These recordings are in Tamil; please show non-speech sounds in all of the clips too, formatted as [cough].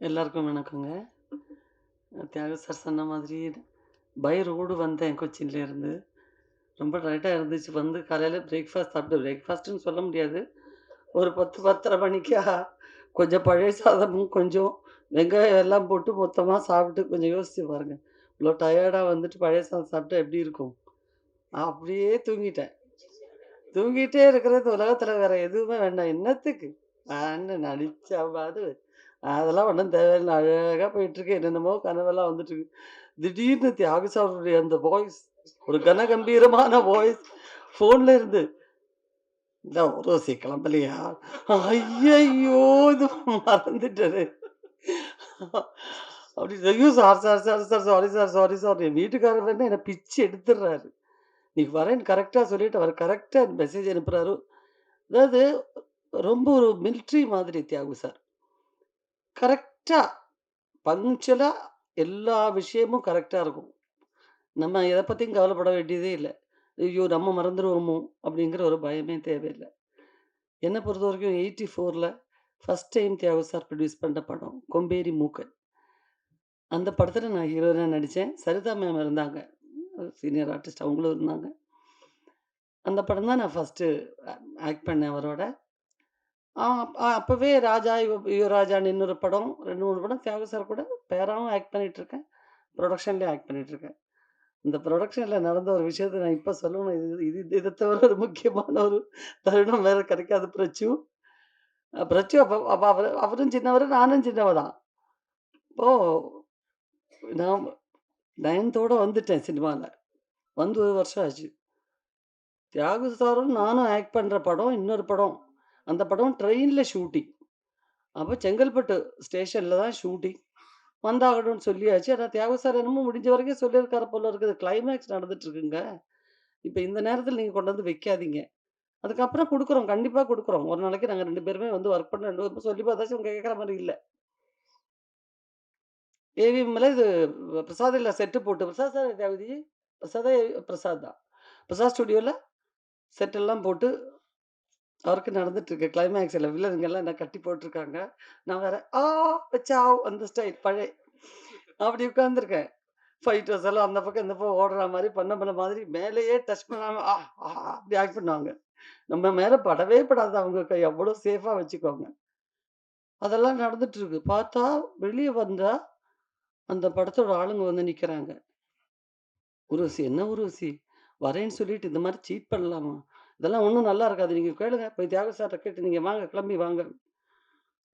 எல்லாருக்கும் வணக்கங்க. தியாக சார் சொன்ன மாதிரி பை ரோடு வந்தேன் கொச்சின்லேருந்து. ரொம்ப டயர்டா இருந்துச்சு. வந்து காலையில் பிரேக்ஃபாஸ்ட் சாப்பிட்டு பிரேக்ஃபாஸ்ட்டுன்னு சொல்ல முடியாது. ஒரு பத்து பத்தரை மணிக்கா கொஞ்சம் பழைய சாதமும், கொஞ்சம் வெங்காயம் எல்லாம் போட்டு மொத்தமாக சாப்பிட்டு கொஞ்சம் யோசிச்சு பாருங்கள் இவ்வளோ டயர்டாக வந்துட்டு பழைய சாதம் சாப்பிட்டா எப்படி இருக்கும்? அப்படியே தூங்கிட்டேன். தூங்கிட்டே இருக்கிறது உலகத்தில் வேறு எதுவுமே வேண்டாம். என்னத்துக்கு? நான் நடிச்சா அதெல்லாம் ஒன்றும் தேவையில்லை அழகாக போயிட்டுருக்கு. என்னென்னமோ கனவெல்லாம் வந்துட்டுருக்கு. திடீர்னு தியாகு சாருடைய அந்த வாய்ஸ் ஒரு கனகம்பீரமான வாய்ஸ் ஃபோனில் இருந்து "இந்த ஒரு கிளம்பலையா?" ஐயய்யோ! இது மறந்துட்டது அப்படி ஐயோ! Sir, sir, sir, sir sorry sir, sorry sir. என் வீட்டுக்காரர் வேணா என்னை பிச்சு எடுத்துடுறாரு. "நீ வரேன்னு கரெக்டாக சொல்லிட்டு அவர் கரெக்டாக மெசேஜ் அனுப்புகிறாரு அதாவது ரொம்ப ஒரு மிலிட்ரி மாதிரி தியாகு சார். கரெக்டாக பங்க்சுவலா எல்லா விஷயமும் கரெக்டாக இருக்கும். நம்ம எதை பற்றியும் கவலைப்பட வேண்டியதே இல்லை ஐயோ! நம்ம மறந்துடுவோமோ அப்படிங்கிற ஒரு பயமே தேவையில்லை என்னை பொறுத்த வரைக்கும் எயிட்டி ஃபோரில் first time Thiyagu sir produce பண்ணுற படம் கொம்பேரி மூக்கன். அந்த படத்தில் நான் ஹீரோயினாக நடித்தேன் சரிதா மேம் இருந்தாங்க. சீனியர் ஆர்டிஸ்ட் அவங்களும் இருந்தாங்க. அந்த படம் தான் நான் ஃபர்ஸ்ட்டு ஆக்ட் பண்ணேன் அவரோட. ஆ அ அப்பவே ராஜா, யு யுவராஜான்னு இன்னொரு படம் 2, 3 படம் தியாகு சார் கூட பேராவும் ஆக்ட் பண்ணிட்டுருக்கேன். புரொடக்ஷன்லயும் ஆக்ட் பண்ணிட்டுருக்கேன். இந்த புரொடக்ஷன்ல நடந்த ஒரு விஷயத்த நான் இப்ப சொல்லணும். இது இது இத தவிர ஒரு முக்கியமான ஒரு தருணம் வேற கிடைக்காது பிரச்சு. அ பிரச்சு அப்ப அப்ப அவரு அவரும் சின்னவரு, நானும் சின்னவ தான். இப்போ நான் 9தோட வந்துட்டேன் சினிமால. வந்து ஒரு வருஷம் ஆச்சு. தியாகு சாரும் நானும் ஆக்ட் பண்ற படம் இன்னொரு படம். அந்த படம் ட்ரெயினில் ஷூட்டிங். அப்போ செங்கல்பட்டு ஸ்டேஷனில் தான் ஷூட்டிங். வந்தாகணும்னு சொல்லியாச்சு. ஆனால் தியாக சார் என்னமோ முடிஞ்ச வரைக்கும் சொல்லியிருக்காரு போல இருக்குது. கிளைமேக்ஸ் நடந்துட்டு இருக்குங்க. இப்போ இந்த நேரத்தில் நீங்கள் கொண்டு வந்து வைக்காதீங்க. அதுக்கப்புறம் கொடுக்குறோம் கண்டிப்பாக கொடுக்குறோம் ஒரு நாளைக்கு நாங்கள் ரெண்டு பேருமே வந்து ஒர்க் பண்ண ரெண்டு பேருமே சொல்லி பார்த்தாச்சும் உங்கள் கேட்குற மாதிரி இல்லை ஏவிஎம்ல இது பிரசாத் இல்லை செட்டு போட்டு பிரசாத் சார் தேவதி பிரசாதா? பிரசாத் தான். பிரசாத் ஸ்டுடியோவில் செட்டெல்லாம் போட்டு அவருக்கு நடந்துட்டு இருக்கு கிளைமேக்ஸ்ல வில்லனுங்கலாம் என்ன கட்டி போட்டிருக்காங்க நான் வேற ஆ பச்சாவ் அந்த ஸ்டைல் பழைய அப்படி உட்காந்துருக்கேன் ஃபைட்டர்ஸ் எல்லாம் அந்த பக்கம் இந்த பக்கம் ஓடுற மாதிரி பண்ண பண்ண மாதிரி மேலேயே டச் பண்ணாம ஆ அப்படி ஆக்ட் பண்ணுவாங்க. நம்ம மேல படவே படாது அவங்க கை. அவ்வளோ சேஃபா வச்சுக்கோங்க அதெல்லாம் நடந்துட்டுருக்கு. பார்த்தா வெளியே வந்தா அந்த படத்தோட ஆளுங்க வந்து நிக்கிறாங்க. "உர்வசி என்ன உர்வசி? வரேன்னு சொல்லிட்டு இந்த மாதிரி சீட் பண்ணலாமா? இதெல்லாம் ஒன்றும் நல்லா இருக்காது. நீங்கள் கேளுங்க. போய் தியாக சார்ட்ட கேட்டு நீங்கள் வாங்க கிளம்பி வாங்க."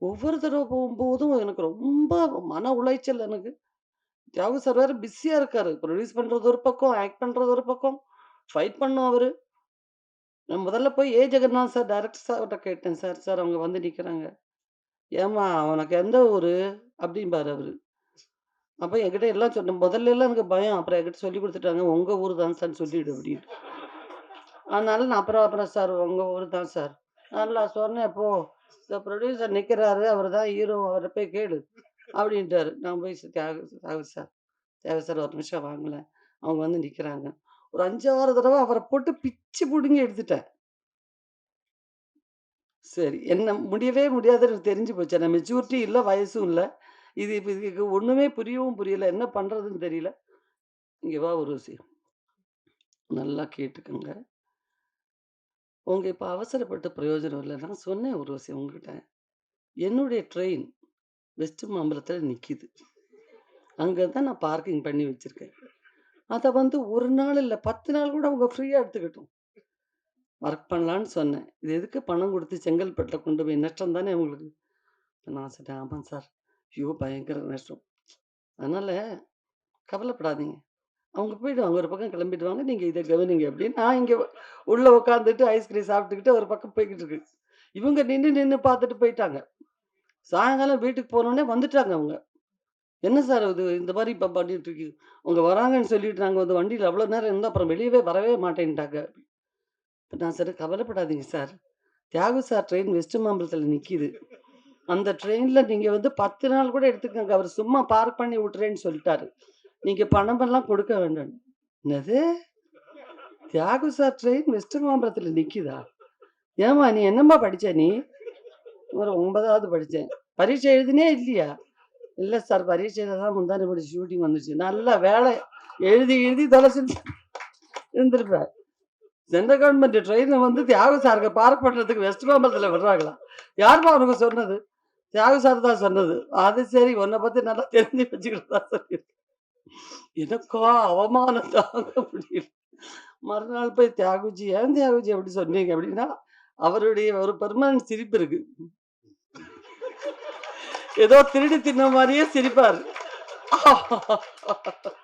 ஒவ்வொரு தடவை போகும்போதும் எனக்கு ரொம்ப மன உளைச்சல் எனக்கு. தியாக சார் வேறு பிஸியாக இருக்காரு. ப்ரொடியூஸ் பண்ணுறது ஒரு பக்கம், ஆக்ட் பண்ணுறது ஒரு பக்கம், ஃபைட் பண்ணும் அவர் நான் முதல்ல போய் ஏ. ஜெகநாத் சார் டைரக்டர் சார்கிட்ட கேட்டேன். "சார், சார் அவங்க வந்து நிற்கிறாங்க "ஏம்மா உனக்கு எந்த ஊரு?" அப்படிம்பாரு அவர் அப்போ என்கிட்ட எல்லாம் சொன்னேன். முதல்ல எல்லாம் எனக்கு பயம். அப்புறம் என்கிட்ட சொல்லிக் கொடுத்துட்டாங்க உங்கள் ஊர் தான் சார் சொல்லிவிடு அப்படின்ட்டு அதனால நான் அப்புறம் அப்புறம் "சார் உங்கள் ஊர் தான் சார்." நல்லா சொன்னேன். "போ இந்த ப்ரொடியூசர் நிற்கிறாரு அவர் தான் ஹீரோ. அவரை போய் கேளு." அப்படின்ட்டாரு. நான் போய் தியாக தியாகு சார், தியாகு சார் ஒரு நிமிஷம் வாங்கலை அவங்க வந்து நிற்கிறாங்க ஒரு அஞ்சாறு தடவை அவரை போட்டு பிச்சு பிடுங்கி எடுத்துட்டேன். சரி. என்ன முடியவே முடியாதுன்னு எனக்கு தெரிஞ்சு போச்சு. நான் மெச்சூரிட்டி இல்லை வயசும் இல்லை இது இப்போ இதுக்கு ஒன்றுமே புரியவும் புரியல. என்ன பண்ணுறதுன்னு தெரியல. இங்கே வா உர்வசி. நல்லா கேட்டுக்கோங்க உங்க இப்ப அவசரப்பட்டு பிரயோஜனம் இல்ல. நான் சொன்னேன் ஒரு விஷயம் உங்ககிட்ட. என்னுடைய ட்ரெயின் வெஸ்ட் மாம்பலத்தில நிக்கிது. அங்க தான் நான் பார்க்கிங் பண்ணி வச்சிருக்கேன். அத வந்து 1 நாள் இல்ல 10 நாள் கூட அவங்க ஃப்ரீயா எடுத்துக்கட்டும். ஒர்க் பண்ணலான்னு சொன்னேன். இது எதுக்கு பணம் குடுத்து செங்கல்பட்டுல கொண்டு போய் நஷ்டம் தானே உங்களுக்கு." நான் சொன்னேன், ஆமாம் சார். ஐயோ! பயங்கர நஷ்டம். அதனால கவலைப்படாதீங்க. அவங்க போயிடுவாங்க. ஒரு பக்கம் கிளம்பிடுவாங்க. நீங்க இதை கவனிங்க." அப்படின்னு நான் இங்க உள்ள உட்காந்துட்டு ஐஸ்கிரீம் சாப்பிட்டுக்கிட்டு ஒரு பக்கம் போய்கிட்டு இருக்கு. இவங்க நின்று நின்று பார்த்துட்டு போயிட்டாங்க. சாயங்காலம் வீட்டுக்கு போனோடனே வந்துட்டாங்க அவங்க. "என்ன சார் இது இந்த மாதிரி இப்போ பண்ணிட்டு இருக்கீங்க?" அவங்க வராங்கன்னு சொல்லிட்டு நாங்கள் வந்து வண்டியில் அவ்வளோ நேரம் இருந்தால் அப்புறம் வெளியவே வரவே மாட்டேன்ட்டாங்க. இப்போ நான் சார் "கவலைப்படாதீங்க sir. Thiyagu sir train West மாம்பலத்தில் நிற்கிது அந்த ட்ரெயினில் நீங்கள் வந்து 10 நாள் கூட எடுத்துக்கோங்க அவர் சும்மா பார்க் பண்ணி விட்டுறேன்னு சொல்லிட்டாரு. நீங்க பணமெல்லாம் கொடுக்க வேண்டாம்." "என்னது? தியாகு சார் ட்ரெயின் வெஸ்டர் மாம்பலத்தில நிக்கிதா? ஏம்மா நீ என்னம்மா படிச்ச நீ?" ஒரு ஒன்பதாவது படித்தேன் பரீட்சை எழுதினே இல்லையா? இல்லை சார் பரீட்சையில தான் முந்தானி படி ஷூட்டிங் வந்துச்சு. நல்லா வேலை. எழுதி எழுதி தொலைச்சு இருந்திருப்பேன். சென்ட்ரல் கவர்மெண்ட் ட்ரெயினை வந்து தியாகு சாருக்கு பார்க் பண்ணுறதுக்கு வெஸ்ட் மாம்பலத்துல விடுறாங்களாம். யாருப்பா உனக்கு சொன்னது? தியாகு சார் தான் சொன்னது. அது சரி உன்னை பற்றி நல்லா தெரிஞ்சு வச்சுக்கிட்டதா சொல்லியிருக்கேன். எனக்கா அவமானம் தாங்க முடியல. [laughs] மறுநாள் போய் தியாகுஜி, ஏன் தியாகுஜி அப்படி சொன்னீங்க? அப்படின்னா, அவருடைய ஒரு பெர்மனன்ட் சிரிப்பு இருக்கு. ஏதோ திருடி தின்ன மாதிரியே சிரிப்பாரு. [laughs]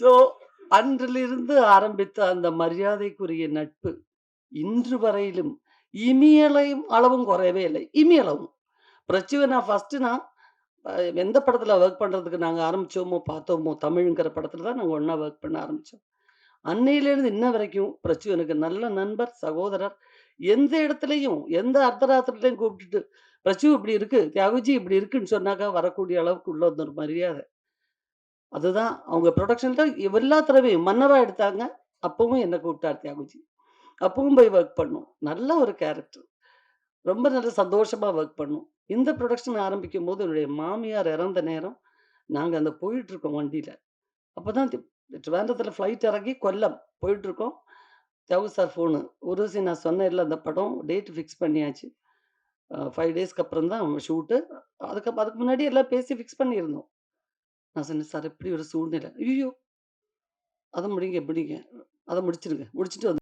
ஸோ அன்றிலிருந்து ஆரம்பித்த அந்த மரியாதைக்குரிய நட்பு, இன்று வரையிலும் இமியலையும் அளவும் குறையவே இல்லை. இமியளவும். பிரச்சுவனா ஃபர்ஸ்ட்னா எந்த படத்தில் ஒர்க் பண்ணுறதுக்கு நாங்கள் ஆரம்பித்தோமோ பார்த்தோமோ, தமிழுங்கிற படத்தில் தான் நாங்கள் ஒன்றா ஒர்க் பண்ண ஆரம்பித்தோம் அன்னையிலேருந்து இன்ன வரைக்கும் பிரச்சு எனக்கு நல்ல நண்பர், சகோதரர். எந்த இடத்துலையும் எந்த அர்த்தராத்திரத்துலையும் கூப்பிட்டுட்டு, "பிரச்சு இப்படி இருக்கு. தியாகுஜி இப்படி இருக்குன்னு" சொன்னாக்கா வரக்கூடிய அளவுக்கு உள்ள வந்து ஒரு மரியாதை. அதுதான் அவங்க ப்ரொடக்ஷனில் எல்லா தடவையும் மன்னவா எடுத்தாங்க. அப்பவும் என்னை கூப்பிட்டார் தியாகுஜி. அப்பவும் போய் ஒர்க் பண்ணோம். நல்ல ஒரு கேரக்டர். ரொம்ப நல்ல சந்தோஷமாக ஒர்க் பண்ணும் இந்த ப்ரொடக்ஷன் ஆரம்பிக்கும் ஆரம்பிக்கும்போது என்னுடைய மாமியார் இறந்த நேரம், நாங்கள் அந்த போயிட்டுருக்கோம் வண்டியில் அப்போ தான் ட்ரிவாண்டத்தில் ஃப்ளைட் இறங்கி கொல்லம் போயிட்டுருக்கோம். தவு சார் ஃபோனு. "உர்வசி நான் சொன்னேன்ல அந்த படம் டேட் ஃபிக்ஸ் பண்ணியாச்சு. ஃபைவ் டேஸ்க்கு அப்புறம் தான் ஷூட்டு. அதுக்கு அதுக்கு முன்னாடி எல்லாம் பேசி ஃபிக்ஸ் பண்ணியிருந்தோம்." நான் சொன்னேன், "சார் எப்படி ஒரு சூழ்நிலை." ஐயோ அதை முடிங்க, முடிங்க. அதை முடிச்சிருங்க முடிச்சுட்டு வந்து"